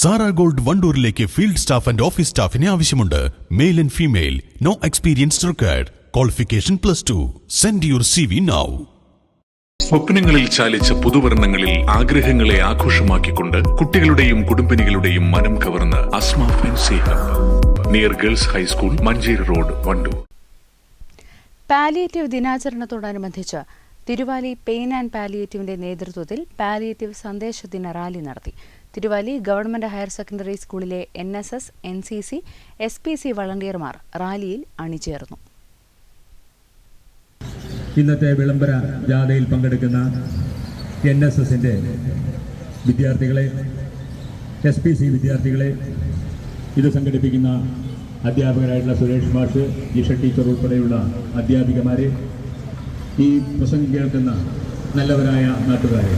Sara gold വണ്ടൂരിലേക്ക് field staff and office സ്റ്റാഫിനെ ആവശ്യമുണ്ട്. Male and female. No experience required. Qualification plus two. Send your C V now സ്വപ്നങ്ങളിൽ ചാലിച്ച പുതുവർണങ്ങളിൽ ആഗ്രഹങ്ങളെ ആഘോഷമാക്കിക്കൊണ്ട് കുട്ടികളുടെയും കുടുംബിനികളുടെയും മനം കവർന്ന് Asma fancy hub near girls high school Manjeri road Wandoor. Palliative ദിനാചരണത്തോടനുബന്ധിച്ച് Thiruvali pain and പാലിയേറ്റീവിന്റെ നേതൃത്വത്തിൽ പാലിയേറ്റീവ് സന്ദേശ ദിന റാലി നടത്തി. തിരുവാലി ഗവൺമെന്റ് ഹയർ സെക്കൻഡറി സ്കൂളിലെ N S S N C C S P C വളണ്ടിയർമാർ റാലിയിൽ അണിചേർന്നു. ഇന്നത്തെ വിളംബര ജാഥയിൽ പങ്കെടുക്കുന്ന എൻ എസ് എസിന്റെ വിദ്യാർത്ഥികളെ എസ് പി സി വിദ്യാർത്ഥികളെ ഇത് സംഘടിപ്പിക്കുന്ന അധ്യാപകരായിട്ടുള്ള സുരേഷ് മാഷ് ജിഷ ടീച്ചർ ഉൾപ്പെടെയുള്ള അധ്യാപികമാരെ ഈ പ്രസംഗം കേൾക്കുന്ന നല്ലവരായ നാട്ടുകാരെ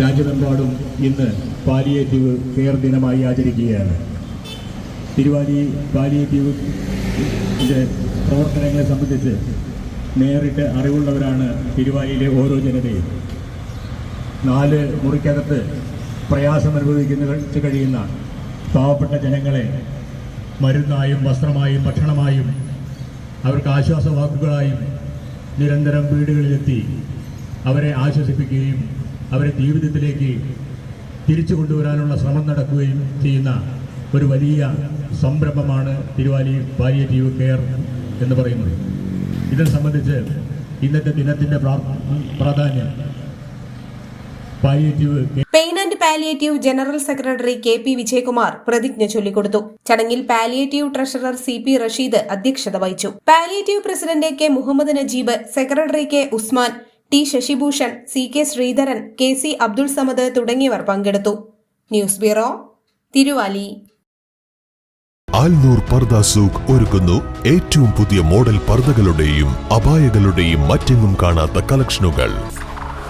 രാജ്യമെമ്പാടും ഇന്ന് പാലിയേറ്റീവ് കെയർ ദിനമായി ആചരിക്കുകയാണ്. തിരുവാലി പാലിയേറ്റീവ് പ്രവർത്തനങ്ങളെ സംബന്ധിച്ച് നേരിട്ട് അറിവുള്ളവരാണ് തിരുവാലിയിലെ ഓരോ ജനതയും. നാല് മുറിക്കകത്ത് പ്രയാസം അനുഭവിക്കുന്ന കഴിയുന്ന പാവപ്പെട്ട ജനങ്ങളെ മരുന്നായും വസ്ത്രമായും ഭക്ഷണമായും അവർക്ക് ആശ്വാസവാക്കുകളായും നിരന്തരം വീടുകളിലെത്തി അവരെ ആശ്വസിപ്പിക്കുകയും അവരെ ജീവിതത്തിലേക്ക് തിരിച്ചു കൊണ്ടുവരാനുള്ള ശ്രമം നടക്കുകയും ചെയ്യുന്ന ഒരു വലിയ സംരംഭമാണ് തിരുവാലി പാലിയേറ്റീവ് കെയർ എന്ന് പറയുന്നത്. ഇതിനെ സംബന്ധിച്ച് ഇന്നത്തെ ദിനത്തിന്റെ പ്രാധാന്യം pain and palliative general secretary K P Vijayakumar പ്രതിജ്ഞ ചൊല്ലിക്കൊടുത്തു. ചടങ്ങിൽ palliative treasurer C P Rasheed അധ്യക്ഷത വഹിച്ചു. Palliative president K Muhammad Najeeb secretary K Usman T Sasibhushan C K Sreedharan K C Abdul Samad തുടങ്ങിയവർ പങ്കെടുത്തു. News bureau Thiruvali. Alnoor Pardha Souq ഒരുക്കുന്നു. ഏറ്റവും പുതിയ മോഡൽ പർദകളുടെയും അപായകളുടെയും മറ്റെങ്ങും കാണാത്ത കളക്ഷനുകൾ.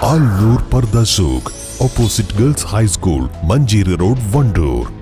Alnoor Pardha Souq opposite girls high school Manjeri road Wandoor.